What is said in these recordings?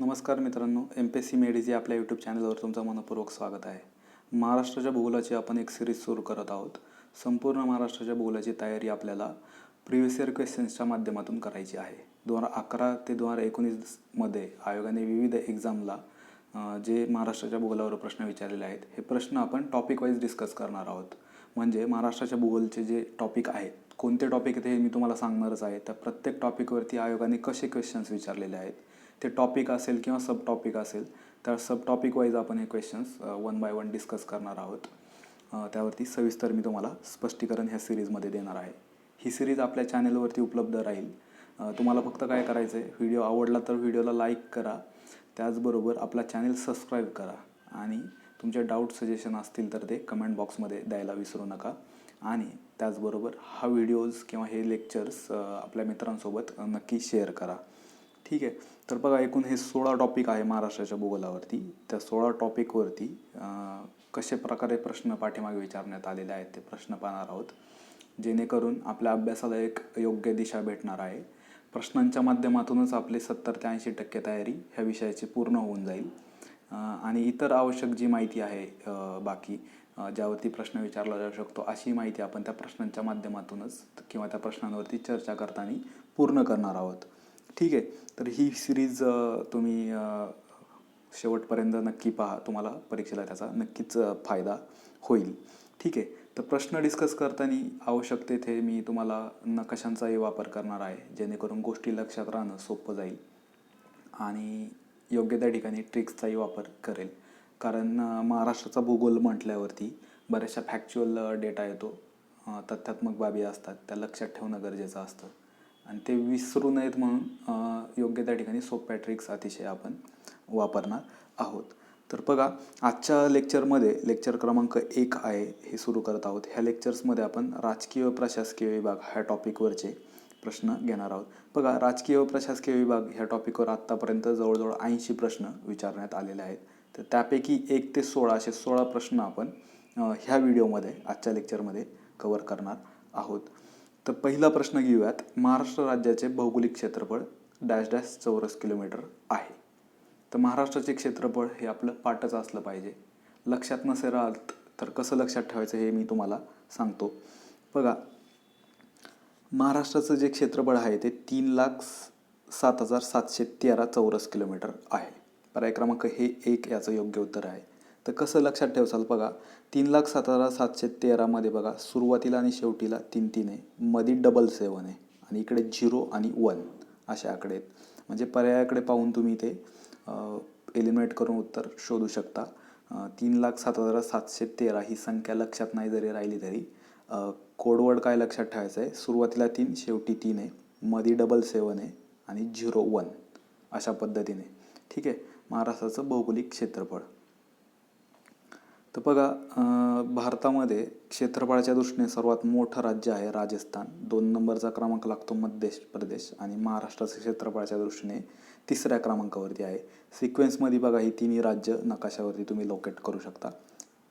नमस्कार मित्रांनो M P S C मेडीज या आपल्या यूट्यूब चॅनलवर तुमचं मनपूर्वक स्वागत आहे. महाराष्ट्राच्या भूगोलाची आपण एक सिरीज सुरू करत आहोत. संपूर्ण महाराष्ट्राच्या भूगोलाची तयारी आपल्याला प्रिव्हियस इयर क्वेश्चन्सच्या माध्यमातून करायची आहे. दोन हजार अकरा ते दोन हजार एकोणीसमध्ये आयोगाने विविध एक्झामला जे महाराष्ट्राच्या भूगोलावर प्रश्न विचारलेले आहेत हे प्रश्न आपण टॉपिक वाईज डिस्कस करणार आहोत. म्हणजे महाराष्ट्राच्या भूगोलचे जे टॉपिक आहेत कोणते टॉपिक आहेत हे मी तुम्हाला सांगणारच आहे. त्या प्रत्येक टॉपिकवरती आयोगाने कसे क्वेश्चन्स विचारलेले आहेत ते टॉपिक असेल किंवा सब टॉपिक असेल तर सब टॉपिक वाईज आपण हे questions one by one discuss करणार आहोत. त्यावरती सविस्तर मी तुम्हाला स्पष्टीकरण ह्या सिरीजमध्ये देणार आहे. ही सिरीज आपल्या चॅनलवरती उपलब्ध राहील. तुम्हाला फक्त काय करायचं आहे व्हिडिओ आवडला तर व्हिडिओला लाईक करा. त्याचबरोबर आपला चॅनेल सबस्क्राईब करा. आणि तुमचे डाऊट सजेशन असतील तर ते कमेंट बॉक्समध्ये द्यायला विसरू नका. आणि त्याचबरोबर हा व्हिडिओज किंवा हे लेक्चर्स आपल्या मित्रांसोबत नक्की शेअर करा. ठीक आहे. तर बघा एकूण हे सोळा टॉपिक आहे महाराष्ट्राच्या भूगोलावरती. त्या सोळा टॉपिकवरती अं, कशा प्रकारे प्रश्न पाठीमागे विचारण्यात आलेले आहेत ते प्रश्न पाहणार आहोत. जेणेकरून आपल्या अभ्यासाला एक योग्य दिशा भेटणार आहे. प्रश्नांच्या माध्यमातूनच आपले सत्तर ते ऐंशी टक्के तयारी ह्या विषयाची पूर्ण होऊन जाईल. आणि इतर आवश्यक जी माहिती आहे बाकी ज्यावरती प्रश्न विचारला जाऊ शकतो अशी माहिती आपण त्या प्रश्नांच्या माध्यमातूनच किंवा त्या प्रश्नांवरती चर्चा करताना पूर्ण करणार आहोत. ठीक आहे. तर ही सिरीज तुम्ही शेवटपर्यंत नक्की पहा. तुम्हाला परीक्षेला त्याचा नक्कीच फायदा होईल. ठीक आहे. तर प्रश्न डिस्कस करताना आवश्यक तेथे मी तुम्हाला नकाशांचाही वापर करणार आहे जेणेकरून गोष्टी लक्षात राहणं सोपं जाईल. आणि योग्य त्या ठिकाणी ट्रिक्सचाही वापर करेल. कारण महाराष्ट्राचा भूगोल म्हटल्यावरती बऱ्याचशा फॅक्च्युअल डेटा येतो. तथ्यात्मक बाबी असतात. त्या लक्षात ठेवणं गरजेचं असतं. आणि ते विसरू नयेत म्हणून योग्य त्या ठिकाणी सोप्या ट्रिक्स अतिशय आपण वापरणार आहोत. तर बघा आजच्या लेक्चरमध्ये लेक्चर क्रमांक एक आहे हे सुरू करत आहोत. ह्या लेक्चर्समध्ये आपण राजकीय व प्रशासकीय विभाग ह्या टॉपिकवरचे प्रश्न घेणार आहोत. बघा राजकीय व प्रशासकीय विभाग ह्या टॉपिकवर आत्तापर्यंत जवळजवळ ऐंशी प्रश्न विचारण्यात आलेले आहेत. तर त्यापैकी एक ते सोळा असे सोळा प्रश्न आपण ह्या व्हिडिओमध्ये आजच्या लेक्चरमध्ये कवर करणार आहोत. तर पहिला प्रश्न घेऊयात. महाराष्ट्र राज्याचे भौगोलिक क्षेत्रफळ डॅश डॅश चौरस किलोमीटर आहे. तर महाराष्ट्राचे क्षेत्रफळ हे आपलं पाठच असलं पाहिजे. लक्षात नसेल राहत तर कसं लक्षात ठेवायचं हे मी तुम्हाला सांगतो. बघा महाराष्ट्राचं जे क्षेत्रफळ आहे ते तीन लाख सात हजार सातशे तेरा चौरस किलोमीटर आहे. पर्याय क्रमांक हे एक याचं योग्य उत्तर आहे. तर कसं लक्षात ठेवसाल बघा तीन लाख सात हजार सातशे तेरामध्ये बघा सुरुवातीला आणि शेवटीला तीन तीन आहे. मधी डबल सेवन आहे. आणि इकडे झिरो आणि वन असे आकडे आहेत. म्हणजे पर्यायाकडे पाहून तुम्ही ते एलिमिनेट करून उत्तर शोधू शकता. तीन लाख सात हजार सातशे तेरा ही संख्या लक्षात नाही जरी राहिली तरी. कोडवर्ड काय लक्षात ठेवायचं आहे सुरुवातीला तीन शेवटी तीन आहे. मधी डबल सेवन आहे आणि झिरो वन अशा पद्धतीने. ठीक आहे? महाराष्ट्राचं भौगोलिक क्षेत्रफळ. तर बघा भारतामध्ये क्षेत्रफळाच्या दृष्टीने सर्वात मोठं राज्य आहे राजस्थान. दोन नंबरचा क्रमांक लागतो मध्य प्रदेश आणि महाराष्ट्राचं क्षेत्रफळाच्या दृष्टीने तिसऱ्या क्रमांकावरती आहे. सिक्वेन्समध्ये बघा ही तिन्ही राज्य नकाशावरती तुम्ही लोकेट करू शकता.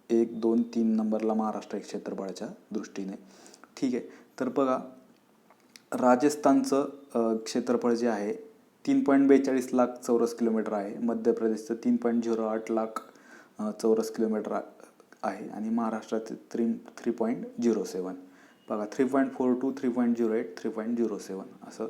एक दोन तीन नंबरला महाराष्ट्र एक क्षेत्रफळाच्या दृष्टीने. ठीक आहे. तर बघा राजस्थानचं क्षेत्रफळ जे आहे तीन पॉईंट बेचाळीस लाख चौरस किलोमीटर आहे. मध्य प्रदेशचं तीन पॉईंट झिरो आठ लाख चौरस किलोमीटर आहे आणि महाराष्ट्रात three three point zero seven बघा three point four two three point zero eight three point zero seven असं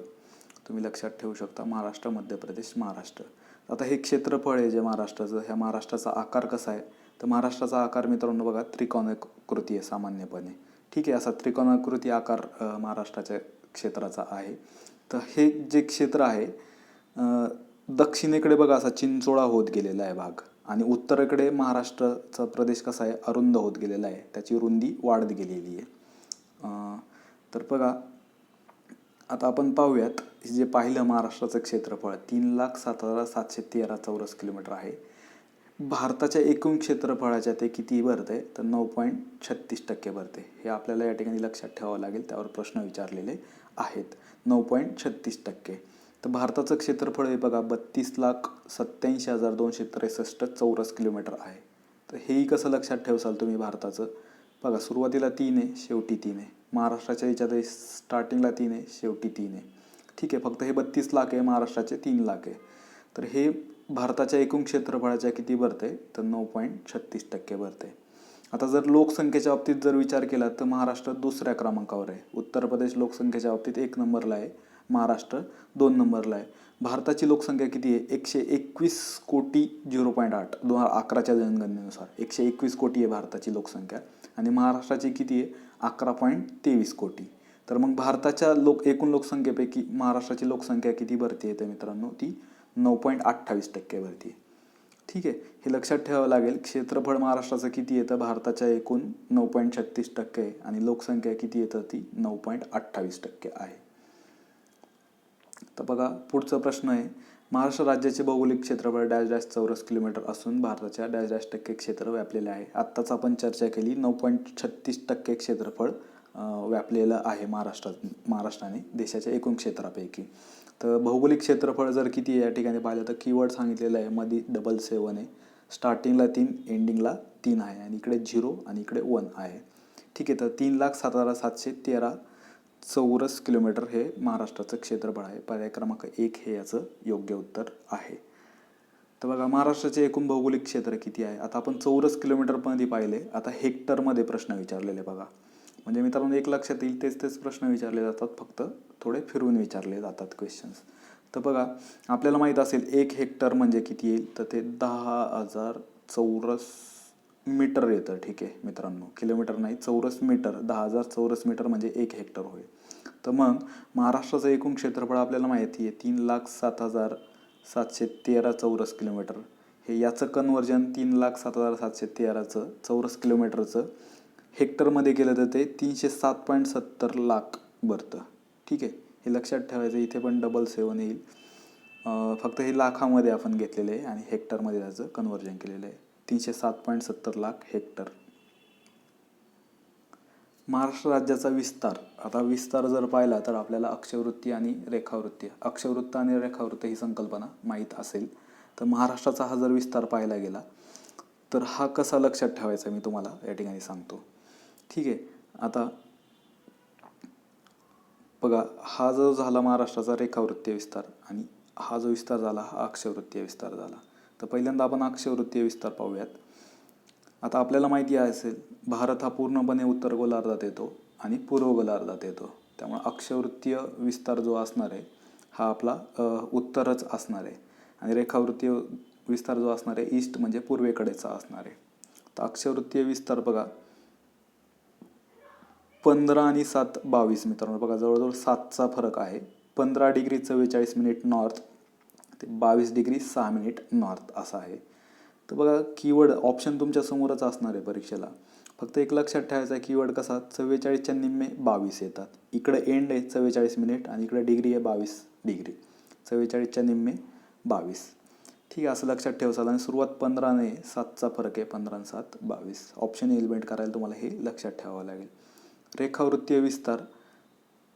तुम्ही लक्षात ठेवू शकता. महाराष्ट्र मध्य प्रदेश महाराष्ट्र. आता हे क्षेत्रफळ आहे जे महाराष्ट्राचं. ह्या महाराष्ट्राचा आकार कसा आहे? तर महाराष्ट्राचा आकार मित्रांनो बघा त्रिकोणाकृती आहे सामान्यपणे. ठीक आहे असा त्रिकोणाकृती आकार महाराष्ट्राच्या क्षेत्राचा आहे. तर हे जे क्षेत्र आहे दक्षिणेकडे बघा असा चिंचोळा होत गेलेला आहे भाग. आणि उत्तरेकडे महाराष्ट्राचा प्रदेश कसा आहे? अरुंद होत गेलेला आहे. त्याची रुंदी वाढत गेलेली आहे. तर बघा आता आपण पाहूयात जे पाहिलं महाराष्ट्राचं क्षेत्रफळ तीन लाख सात हजार सातशे तेरा चौरस किलोमीटर आहे. भारताच्या एकूण क्षेत्रफळाच्या ते किती भरते? तर नऊ पॉईंट छत्तीस टक्के भरते. हे आपल्याला या ठिकाणी लक्षात ठेवावं लागेल. त्यावर प्रश्न विचारलेले आहेत. नऊ पॉईंट छत्तीस टक्के. तर भारताचं क्षेत्रफळ हे बघा बत्तीस लाख सत्त्याऐंशी हजार दोनशे त्रेसष्ट चौरस किलोमीटर आहे. तर हेही कसं लक्षात ठेवसाल तुम्ही भारताचं? बघा सुरुवातीला तीन आहे शेवटी तीन आहे. महाराष्ट्राच्या याच्यात स्टार्टिंगला तीन आहे शेवटी तीन आहे. ठीक आहे फक्त हे बत्तीस लाख आहे महाराष्ट्राचे तीन लाख आहे. तर हे भारताच्या एकूण क्षेत्रफळाच्या किती भरते? तर नऊ पॉईंट छत्तीस टक्के भरते. आता जर लोकसंख्येच्या बाबतीत जर विचार केला तर महाराष्ट्र दुसऱ्या क्रमांकावर आहे. उत्तर प्रदेश लोकसंख्येच्या बाबतीत एक नंबरला आहे. महाराष्ट्र दोन नंबरला आहे. भारताची लोकसंख्या किती आहे? एकशे एकवीस कोटी झिरो पॉईंट आठ दोन हजार अकराच्या जनगणनेनुसार एकशे एकवीस कोटी आहे भारताची लोकसंख्या. आणि महाराष्ट्राची किती आहे? अकरा पॉईंट तेवीस कोटी. तर मग भारताच्या लोक एकूण लोकसंख्येपैकी महाराष्ट्राची लोकसंख्या किती भरती आहे तर मित्रांनो? ती नऊ पॉईंट अठ्ठावीस टक्के भरती आहे. ठीक आहे. हे लक्षात ठेवावं लागेल क्षेत्रफळ महाराष्ट्राचं किती येतं भारताच्या एकूण नऊ पॉईंट छत्तीस टक्के आहे आणि लोकसंख्या किती येतं ती नऊ पॉईंट अठ्ठावीस टक्के आहे. तर बघा पुढचा प्रश्न आहे. महाराष्ट्र राज्याचे भौगोलिक क्षेत्रफळ डॅश डॅश चौरस किलोमीटर असून भारताच्या डॅश डॅश टक्के क्षेत्र व्यापलेले आहे. आत्ताच आपण चर्चा केली नऊ पॉईंट छत्तीस टक्के क्षेत्रफळ व्यापलेलं आहे महाराष्ट्रात महाराष्ट्राने देशाच्या एकूण क्षेत्रापैकी. तर भौगोलिक क्षेत्रफळ जर किती आहे या ठिकाणी पाहिलं तर कीवर्ड सांगितलेलं आहे मध्ये डबल सेवन आहे. स्टार्टिंगला तीन एंडिंगला तीन आहे. आणि इकडे झिरो आणि इकडे वन आहे. ठीक आहे तर तीन लाख सात हजार सातशे तेरा चौरस किलोमीटर हे महाराष्ट्राचं क्षेत्रफळ आहे. पर्याय क्रमांक एक हे याचं योग्य उत्तर आहे. तर बघा महाराष्ट्राचे एकूण भौगोलिक क्षेत्र किती आहे? आता आपण चौरस किलोमीटरमध्ये पाहिले आता हेक्टरमध्ये प्रश्न विचारलेले बघा. म्हणजे मित्रांनो एक लक्षात येईल तेच तेच प्रश्न विचारले जातात फक्त थोडे फिरून विचारले जातात क्वेश्चन्स तर बघा आपल्याला माहीत असेल एक हेक्टर म्हणजे किती येईल? तर ते दहा हजार चौरस मीटर येतं ठीक आहे मित्रांनो. किलोमीटर नाही चौरस मीटर दहा हजार चौरस मीटर म्हणजे एक हेक्टर होईल तर मग महाराष्ट्राचं एकूण क्षेत्रफळ आपल्याला माहिती आहे तीन लाख सात हजार सातशे तेरा चौरस किलोमीटर. हे याचं कन्वर्जन तीन लाख सात हजार सातशे तेराचं चौरस किलोमीटरचं. हेक्टरमध्ये केलं तर ते तीनशे सात पॉईंट सत्तर लाख भरतं. ठीक आहे हे लक्षात ठेवायचं इथे पण डबल सेवन येईल. फक्त हे लाखामध्ये आपण घेतलेलं आहे आणि हेक्टरमध्ये त्याचं कन्वर्जन केलेलं आहे. तीनशे सात पॉईंट सत्तर लाख हेक्टर. महाराष्ट्र राज्याचा विस्तार. आता विस्तार जर पाहिला तर आपल्याला अक्षवृत्ती आणि रेखावृत्ती अक्षवृत्त आणि रेखावृत्त ही संकल्पना माहीत असेल. तर महाराष्ट्राचा हा जर विस्तार पाहायला गेला तर हा कसा लक्षात ठेवायचा मी तुम्हाला या ठिकाणी सांगतो. ठीक आहे आता बघा हा जो झाला महाराष्ट्राचा रेखावृत्तीय विस्तार आणि हा जो विस्तार झाला हा अक्षवृत्तीय विस्तार झाला. तर पहिल्यांदा आपण अक्षवृत्तीय विस्तार पाहूयात. आता आपल्याला माहिती आहे असेल भारत हा पूर्णपणे उत्तर गोलार्धात येतो आणि पूर्व गोलार्धात येतो. त्यामुळे अक्षवृत्तीय विस्तार जो असणार आहे हा आपला उत्तरच असणार आहे. आणि रेखावृत्तीय विस्तार जो असणार आहे ईस्ट म्हणजे पूर्वेकडेचा असणार आहे. तर अक्षवृत्तीय विस्तार बघा. पंधरा आणि सात बावीस मित्रांनो बघा जवळजवळ सातचा फरक आहे. पंधरा डिग्री चव्वेचाळीस मिनिट नॉर्थ ते बावीस डिग्री सहा मिनिट नॉर्थ असं आहे. तर बघा कीवर्ड ऑप्शन तुमच्या समोरच असणार आहे परीक्षेला. फक्त एक लक्षात ठेवायचा आहे कीवर्ड कसा? चव्वेचाळीसच्या निम्मे बावीस येतात. इकडं एंड आहे चव्वेचाळीस मिनिट आणि इकडं डिग्री आहे बावीस डिग्री. चव्वेचाळीसच्या निम्मे बावीस. ठीक आहे असं लक्षात ठेवसाल आणि सुरुवात पंधराने सातचा फरक आहे पंधरा आणि सात बावीस. ऑप्शन एलिमेंट करायला तुम्हाला हे लक्षात ठेवावं लागेल. रेखावृत्तीय विस्तार.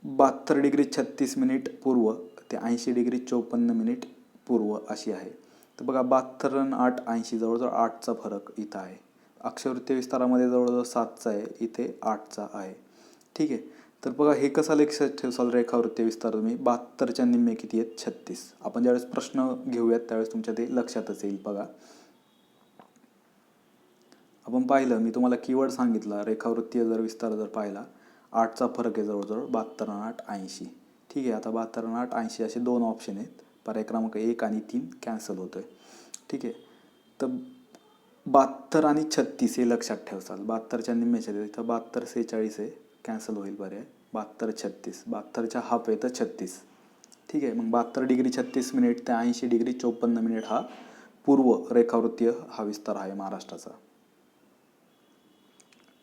बहात्तर डिग्री छत्तीस मिनिट पूर्व ते ऐंशी डिग्री चोपन्न मिनिट पूर्व अशी आहे. तर बघा बहात्तर रन आठ ऐंशी जवळजवळ आठचा फरक इथं आहे. अक्षवृत्तीय विस्तारामध्ये जवळजवळ सातचा आहे इथे आठचा आहे. ठीक आहे? तर बघा हे कसं लक्षात ठेवसाल रेखावृत्ती विस्तार तुम्ही? बहात्तरच्या निम्मे किती आहेत? छत्तीस. आपण ज्यावेळेस प्रश्न घेऊयात त्यावेळेस तुमच्या ते लक्षातच येईल बघा. आपण पाहिलं मी तुम्हाला कीवर्ड सांगितला रेखावृत्तीय जर विस्तार जर पाहिला आठचा फरक आहे जवळजवळ बहात्तर आठ ऐंशी. ठीक आहे? आता बहात्तर आठ ऐंशी असे दोन ऑप्शन आहेत. पर्याय क्रमांक एक आणि तीन कॅन्सल होतो आहे ठीक आहे? तर बहात्तर आणि छत्तीस हे लक्षात ठेवसाल. बहात्तरच्या निम्म्याच्या तर बहात्तर सेहेचाळीस आहे कॅन्सल होईल पर्याय. बहात्तर छत्तीस. बहात्तरच्या हाफ आहे तर छत्तीस. ठीक आहे? मग बहात्तर डिग्री छत्तीस मिनिट ते ऐंशी डिग्री चोपन्न मिनिट हा पूर्व रेखावृत्तीय हा विस्तार आहे महाराष्ट्राचा.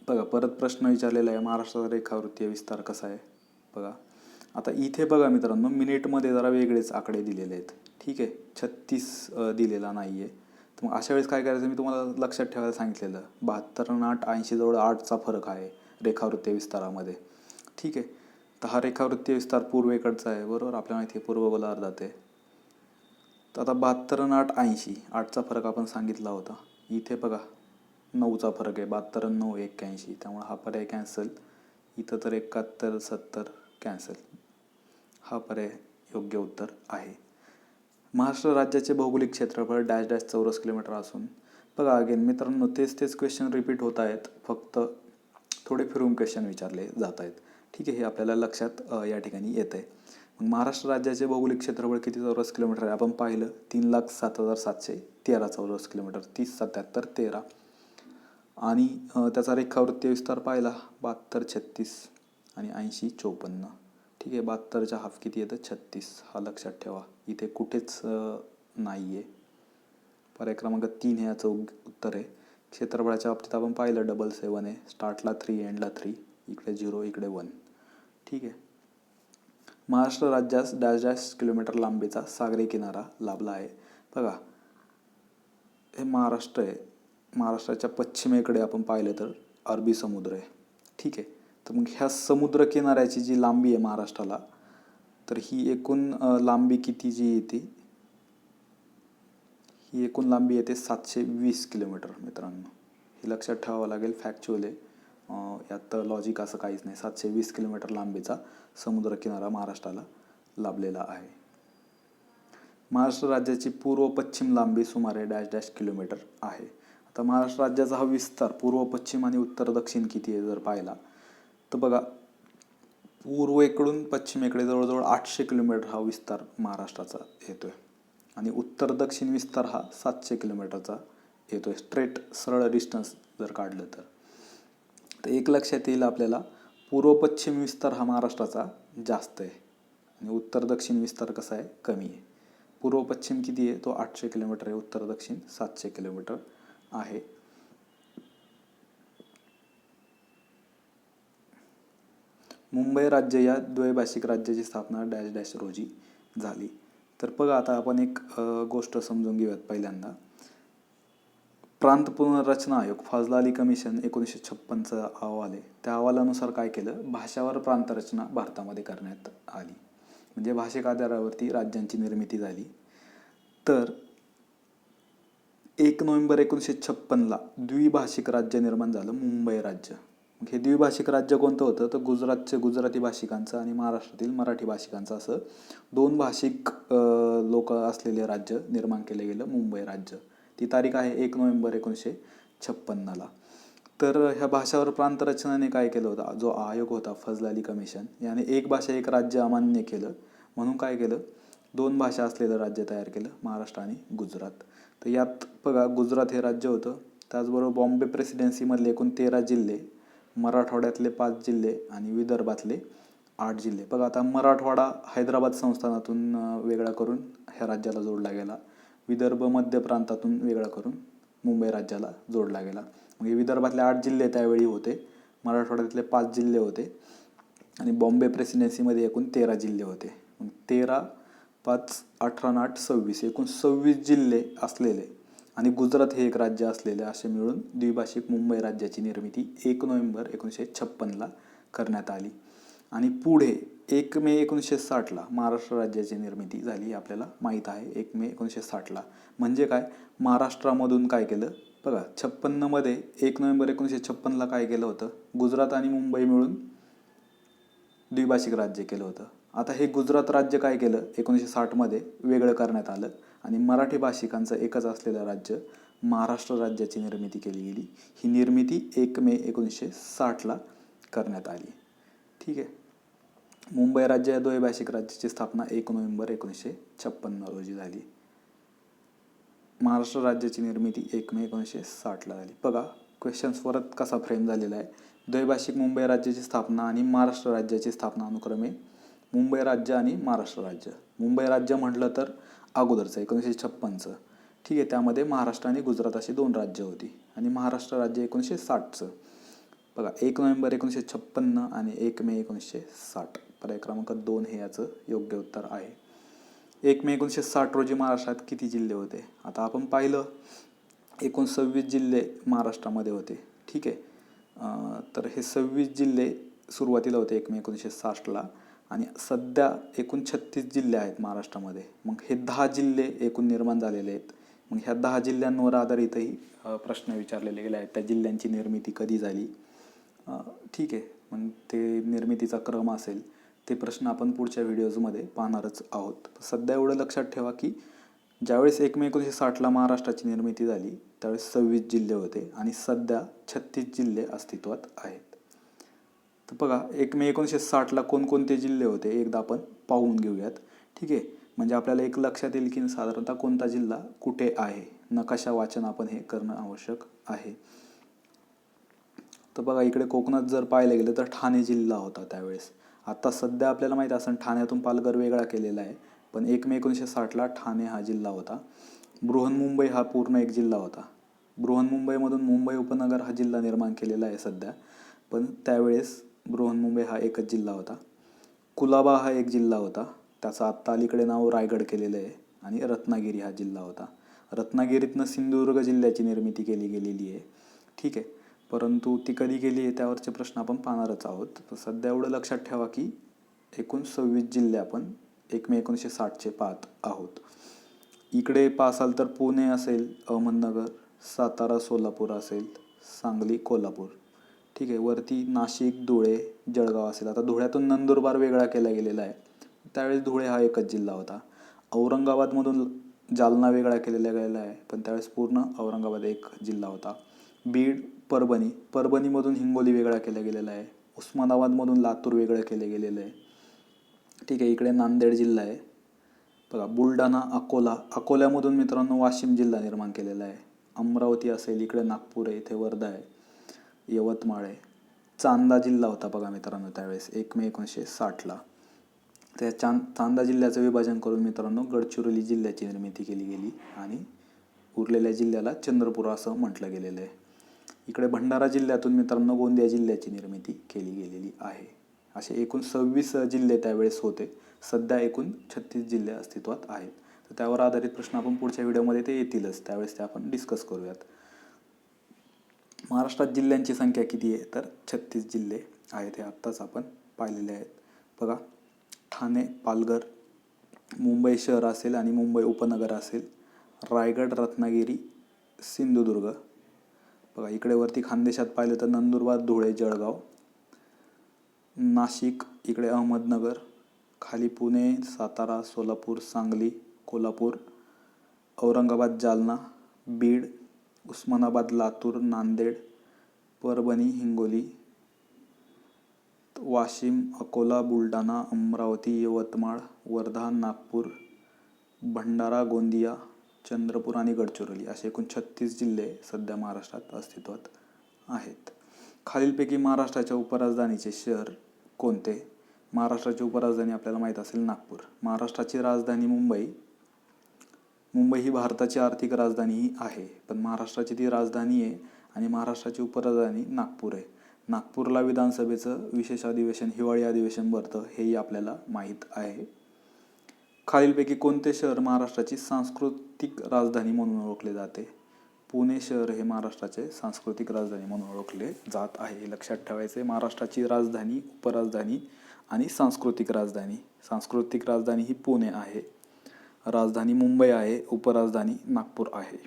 बघा परत प्रश्न विचारलेला आहे महाराष्ट्राचा रेखावृत्तीय विस्तार कसा आहे? बघा. आता इथे बघा मित्रांनो मिनिटमध्ये जरा वेगळेच आकडे दिलेले आहेत. ठीक आहे? छत्तीस दिलेला नाही आहे तर मग अशा वेळेस काय करायचं? मी तुम्हाला लक्षात ठेवायला सांगितलेलं. बहात्तर आणि आठ ऐंशी जवळ आठचा फरक आहे रेखावृत्तीय विस्तारामध्ये. ठीक आहे? तर हा रेखावृत्तीय विस्तार पूर्वेकडचा आहे बरोबर? आपल्याला माहिती आहे पूर्व गोलार्धात आहे. तर आता बहात्तर आणि आठ ऐंशी आठचा फरक आपण सांगितला होता. इथे बघा नऊचा फरक आहे. बहात्तर नऊ एक्क्याऐंशी. त्यामुळे हा पर्याय कॅन्सल. इथं तर एकाहत्तर सत्तर कॅन्सल. हा पर्याय योग्य उत्तर आहे. महाराष्ट्र राज्याचे भौगोलिक क्षेत्रफळ डॅश डॅश चौरस किलोमीटर असून बघा अगेन मित्रांनो तेच तेच क्वेश्चन रिपीट होत आहेत. फक्त थोडे फिरून क्वेश्चन विचारले जात आहेत. ठीक आहे हे आपल्याला लक्षात या ठिकाणी येत आहे. मग महाराष्ट्र राज्याचे भौगोलिक क्षेत्रफळ किती चौरस किलोमीटर आहे? आपण पाहिलं तीन लाख सात हजार सातशे तेरा चौरस किलोमीटर तीस सत्याहत्तर तेरा. आणि त्याचा रेखावृत्तीय विस्तार पाहिला बहात्तर छत्तीस आणि ऐंशी चोपन्न. ठीक आहे बहात्तरच्या हाफ किती येतं? छत्तीस. हा लक्षात ठेवा. इथे कुठेच नाही आहे पर्याय क्रमांक तीन हे याचं उत्तर आहे. क्षेत्रफळाच्या बाबतीत आपण पाहिलं डबल सेवन आहे. स्टार्टला थ्री एंडला थ्री इकडे झिरो इकडे वन ठीक आहे. महाराष्ट्र राज्यास डॅश डॅश किलोमीटर लांबीचा सागरी किनारा लाभला आहे. बघा हे महाराष्ट्र आहे. महाराष्ट्राच्या पश्चिमेकडे आपण पाहिलं तर अरबी समुद्र आहे. ठीक आहे. तर मग ह्या समुद्र किनाऱ्याची जी लांबी आहे महाराष्ट्राला तर ही एकूण लांबी किती जी येते ही एकूण लांबी येते सातशे वीस किलोमीटर मित्रांनो. हे लक्षात ठेवावं लागेल फॅक्च्युअल आहे. यात लॉजिक असं काहीच नाही. सातशे वीस किलोमीटर लांबीचा समुद्र किनारा महाराष्ट्राला लाभलेला आहे. महाराष्ट्र राज्याची पूर्व पश्चिम लांबी सुमारे डॅश डॅश किलोमीटर आहे. आता महाराष्ट्र राज्याचा हा विस्तार पूर्व पश्चिम आणि उत्तर दक्षिण किती आहे जर पाहिला तर बघा पूर्वेकडून पश्चिमेकडे जवळजवळ आठशे किलोमीटर हा विस्तार महाराष्ट्राचा येतो आहे आणि उत्तर दक्षिण विस्तार हा सातशे किलोमीटरचा येतो आहे स्ट्रेट सरळ डिस्टन्स जर काढलं तर. तर एक लक्षात येईल आपल्याला पूर्व पश्चिम विस्तार हा महाराष्ट्राचा जास्त आहे. आणि उत्तर दक्षिण विस्तार कसा आहे? कमी आहे. पूर्व पश्चिम किती आहे? तो आठशे किलोमीटर आहे. उत्तर दक्षिण सातशे किलोमीटर आहे. मुंबई राज्य या द्वैभाषिक राज्याची स्थापना डॅश डॅश रोजी झाली. तर बघा आता आपण एक गोष्ट समजून घेऊयात पहिल्यांदा. प्रांत पुनर्रचना आयोग फाजला अली कमिशन एकोणीसशे छप्पनचा अहवाल आहे. त्या अहवालानुसार काय केलं? भाषावर प्रांतरचना भारतामध्ये करण्यात आली. म्हणजे भाषिक आधारावरती राज्यांची निर्मिती झाली. तर एक नोव्हेंबर एकोणीसशे छप्पनला द्विभाषिक राज्य निर्माण झालं मुंबई राज्य. हे द्विभाषिक राज्य कोणतं होतं? तर गुजरातचे गुजराती भाषिकांचं आणि महाराष्ट्रातील मराठी भाषिकांचं असं दोन भाषिक लोक असलेले राज्य निर्माण केलं गेलं मुंबई राज्य. ती तारीख आहे एक नोव्हेंबर एकोणीसशे छप्पन्नला. तर ह्या भाषावर प्रांतरचनाने काय केलं होतं? जो आयोग होता फजल अली कमिशन याने एक भाषा एक राज्य अमान्य केलं. म्हणून काय केलं? दोन भाषा असलेलं राज्य तयार केलं महाराष्ट्र आणि गुजरात. तर यात बघा गुजरात हे राज्य होतं. त्याचबरोबर बॉम्बे प्रेसिडेन्सीमधले एकूण तेरा जिल्हे मराठवाड्यातले पाच जिल्हे आणि विदर्भातले आठ जिल्हे. बघा आता मराठवाडा हैदराबाद संस्थानातून वेगळा करून ह्या राज्याला जोडला गेला. विदर्भ मध्य प्रांतातून वेगळा करून मुंबई राज्याला जोडला गेला. म्हणजे विदर्भातले आठ जिल्हे त्यावेळी होते. मराठवाड्यातले पाच जिल्हे होते. आणि बॉम्बे प्रेसिडेन्सीमध्ये एकूण तेरा जिल्हे होते. तेरा पाच अठरा आठ सव्वीस. एकूण सव्वीस जिल्हे असलेले आणि गुजरात हे एक राज्य असलेले असे मिळून द्विभाषिक मुंबई राज्याची निर्मिती एक नोव्हेंबर एकोणीसशे छप्पनला करण्यात आली. आणि पुढे एक मे एकोणीसशे साठला महाराष्ट्र राज्याची निर्मिती झाली हे आपल्याला माहीत आहे. एक मे एकोणीसशे साठला. म्हणजे काय? महाराष्ट्रामधून काय केलं? बघा छप्पन्नमध्ये एक नोव्हेंबर एकोणीसशे छप्पनला काय केलं होतं? गुजरात आणि मुंबई मिळून द्विभाषिक राज्य केलं होतं. आता हे गुजरात राज्य काय केलं? एकोणीसशे साठमध्ये वेगळं करण्यात आलं. आणि मराठी भाषिकांचं एकच असलेलं राज्य महाराष्ट्र राज्याची निर्मिती केली गेली. ही निर्मिती एक मे एकोणीसशे साठला करण्यात आली. ठीक आहे. मुंबई राज्य या द्वैभाषिक राज्याची स्थापना एक नोव्हेंबर एकोणीसशे छप्पन्न रोजी झाली. महाराष्ट्र राज्याची निर्मिती एक मे एकोणीसशे साठला झाली. बघा क्वेश्चन्स परत कसा फ्रेम झालेला आहे. द्वैभाषिक मुंबई राज्याची स्थापना आणि महाराष्ट्र राज्याची स्थापना अनुक्रमे मुंबई राज्य आणि महाराष्ट्र राज्य. मुंबई राज्य म्हटलं तर अगोदरचं एकोणीसशे छप्पनचं. ठीक आहे त्यामध्ये महाराष्ट्र आणि गुजरात अशी दोन राज्य होती. आणि महाराष्ट्र राज्य एकोणीसशे साठचं. बघा एक नोव्हेंबर एकोणीसशे छप्पन्न आणि एक मे एकोणीसशे साठ. पर्याय क्रमांक दोन हे याचं योग्य उत्तर आहे. एक मे एकोणीसशे साठ रोजी महाराष्ट्रात किती जिल्हे होते? आता आपण पाहिलं एकूण सव्वीस जिल्हे महाराष्ट्रामध्ये होते. ठीक आहे. तर हे सव्वीस जिल्हे सुरुवातीला होते एक मे एकोणीसशे साठला. आणि सध्या एकूण छत्तीस जिल्हे आहेत महाराष्ट्रामध्ये. मग हे दहा जिल्हे एकूण निर्माण झालेले आहेत. मग ह्या दहा जिल्ह्यांवर आधारितही प्रश्न विचारलेले गेले आहेत. त्या जिल्ह्यांची निर्मिती कधी झाली? ठीक आहे. मग ते निर्मितीचा क्रम असेल ते प्रश्न आपण पुढच्या व्हिडिओजमध्ये पाहणारच आहोत. सध्या एवढं लक्षात ठेवा की ज्यावेळेस एक मे एकोणीसशे साठला महाराष्ट्राची निर्मिती झाली त्यावेळेस सव्वीस जिल्हे होते आणि सध्या छत्तीस जिल्हे अस्तित्वात आहेत. तर बघा एक मे एकोणीसशे साठला कोणकोणते जिल्हे होते? एकदा आपण पाहून घेऊयात. ठीक आहे? म्हणजे आपल्याला एक लक्षात येईल की साधारणतः कोणता जिल्हा कुठे आहे? नकाशा वाचन आपण हे करणं आवश्यक आहे. तर बघा इकडे कोकणात जर पाहायला गेलं तर ठाणे जिल्हा होता त्यावेळेस. आता सध्या आपल्याला माहीत असेल ठाण्यातून पालघर वेगळा केलेला आहे. पण एक मे एकोणीसशे साठला ठाणे हा जिल्हा होता. बृहन्मुंबई हा पूर्ण एक जिल्हा होता. बृहन्मुंबईमधून मुंबई उपनगर हा जिल्हा निर्माण केलेला आहे सध्या. पण त्यावेळेस बृहन्मुंबई हा एकच जिल्हा होता. कुलाबा हा एक जिल्हा होता. त्याचं आत्ता अलीकडे नाव रायगड केलेलं आहे आणि रत्नागिरी हा जिल्हा होता. रत्नागिरीतनं सिंधुदुर्ग जिल्ह्याची निर्मिती केली गेलेली आहे. ठीक आहे. परंतु ती कधी गेली आहे त्यावरचे प्रश्न आपण पाहणारच आहोत. सध्या एवढं लक्षात ठेवा की एकूण सव्वीस जिल्हे आपण एक मे एकोणीसशे साठचे पाहत आहोत. इकडे पाहाल तर पुणे असेल अहमदनगर सातारा सोलापूर असेल सांगली कोल्हापूर. ठीक आहे वरती नाशिक धुळे जळगाव असेल. आता धुळ्यातून नंदुरबार वेगळा केला गेलेला आहे. त्यावेळेस धुळे हा एकच जिल्हा होता. औरंगाबादमधून जालना वेगळा केलेला गेलेला आहे पण त्यावेळेस पूर्ण औरंगाबाद एक जिल्हा होता. बीड परभणी परभणीमधून हिंगोली वेगळा केला गेलेला आहे. उस्मानाबादमधून लातूर वेगळं केलं गेलेलं आहे. ठीक आहे इकडे नांदेड जिल्हा आहे. बघा बुलढाणा अकोला अकोल्यामधून मित्रांनो वाशिम जिल्हा निर्माण केलेला आहे. अमरावती असेल इकडे नागपूर आहे इथे वर्धा आहे. यवतमाळ आहे. चांदा जिल्हा होता बघा मित्रांनो त्यावेळेस एक मे एकोणीसशे साठला. त्या चांद चांदा जिल्ह्याचं विभाजन करून मित्रांनो गडचिरोली जिल्ह्याची निर्मिती केली गेली आणि उरलेल्या जिल्ह्याला चंद्रपूर असं म्हटलं गेलेलं आहे. इकडे भंडारा जिल्ह्यातून मित्रांनो गोंदिया जिल्ह्याची निर्मिती केली गेलेली आहे. असे एकूण सव्वीस जिल्हे त्यावेळेस होते. सध्या एकूण छत्तीस जिल्हे अस्तित्वात आहेत. तर त्यावर आधारित प्रश्न आपण पुढच्या व्हिडिओमध्ये ते येतीलच. त्यावेळेस ते आपण डिस्कस करूयात. महाराष्ट्रात जिल्ह्यांची संख्या किती आहे? तर छत्तीस जिल्हे आहेत हे आत्ताच आपण पाहिलेले आहेत. बघा ठाणे पालघर मुंबई शहर असेल आणि मुंबई उपनगर असेल. रायगड रत्नागिरी सिंधुदुर्ग. बघा इकडे वरती खानदेशात पाहिलं तर नंदुरबार धुळे जळगाव. नाशिक इकडे अहमदनगर. खाली पुणे सातारा सोलापूर सांगली कोल्हापूर. औरंगाबाद जालना बीड उस्मानाबाद लातूर नांदेड परभणी हिंगोली वाशिम अकोला बुलढाणा अमरावती यवतमाळ वर्धा नागपूर भंडारा गोंदिया चंद्रपूर आणि गडचिरोली असे एकूण छत्तीस जिल्हे सध्या महाराष्ट्रात अस्तित्वात आहेत. खालीलपैकी महाराष्ट्राच्या उपराजधानीचे शहर कोणते? महाराष्ट्राची उपराजधानी आपल्याला माहीत असेल नागपूर. महाराष्ट्राची राजधानी मुंबई मुंबई ही भारताची आर्थिक राजधानी आहे. पण महाराष्ट्राची ती राजधानी आहे आणि महाराष्ट्राची उपराजधानी नागपूर आहे. नागपूरला विधानसभेचं विशेष अधिवेशन हिवाळी अधिवेशन भरतं हेही आपल्याला माहीत आहे. खालीलपैकी कोणते शहर महाराष्ट्राची सांस्कृतिक राजधानी म्हणून ओळखले जाते? पुणे शहर हे महाराष्ट्राचे सांस्कृतिक राजधानी म्हणून ओळखले जात आहे. हे लक्षात ठेवायचे महाराष्ट्राची राजधानी उपराजधानी आणि सांस्कृतिक राजधानी. सांस्कृतिक राजधानी ही पुणे आहे. राजधानी मुंबई आहे उपराजधानी नागपूर आहे.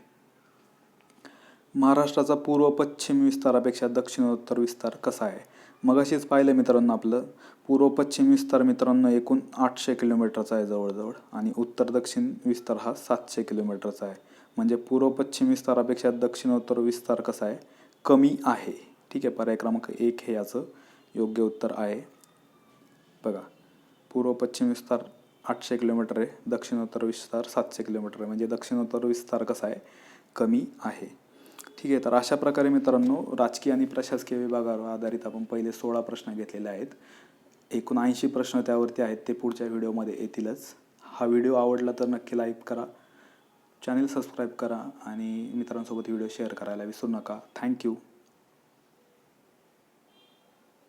महाराष्ट्राचा पूर्व पश्चिम विस्तारापेक्षा दक्षिणोत्तर विस्तार कसा आहे? मगाशीच पाहिलं मित्रांनो आपलं पूर्व पश्चिम विस्तार मित्रांनो एकूण आठशे किलोमीटरचा आहे जवळजवळ आणि उत्तर दक्षिण विस्तार हा सातशे किलोमीटरचा आहे. म्हणजे पूर्व पश्चिम विस्तारापेक्षा दक्षिणोत्तर विस्तार कसा आहे? कमी आहे. ठीक आहे पर्याय क्रमांक एक हे याचं योग्य उत्तर आहे. बघा पूर्व पश्चिम विस्तार आठशे किलोमीटर आहे. दक्षिणोत्तर विस्तार सातशे किलोमीटर आहे. म्हणजे दक्षिणोत्तर विस्तार कसा आहे? कमी आहे. ठीक आहे तर अशा प्रकारे मित्रांनो राजकीय आणि प्रशासकीय विभागावर आधारित आपण पहिले सोळा प्रश्न घेतलेले आहेत. एकूण ऐंशी प्रश्न त्यावरती आहेत ते पुढच्या व्हिडिओमध्ये येतीलच. हा व्हिडिओ आवडला तर नक्की लाईक करा चॅनल सबस्क्राईब करा आणि मित्रांसोबत व्हिडिओ शेअर करायला विसरू नका. थँक्यू.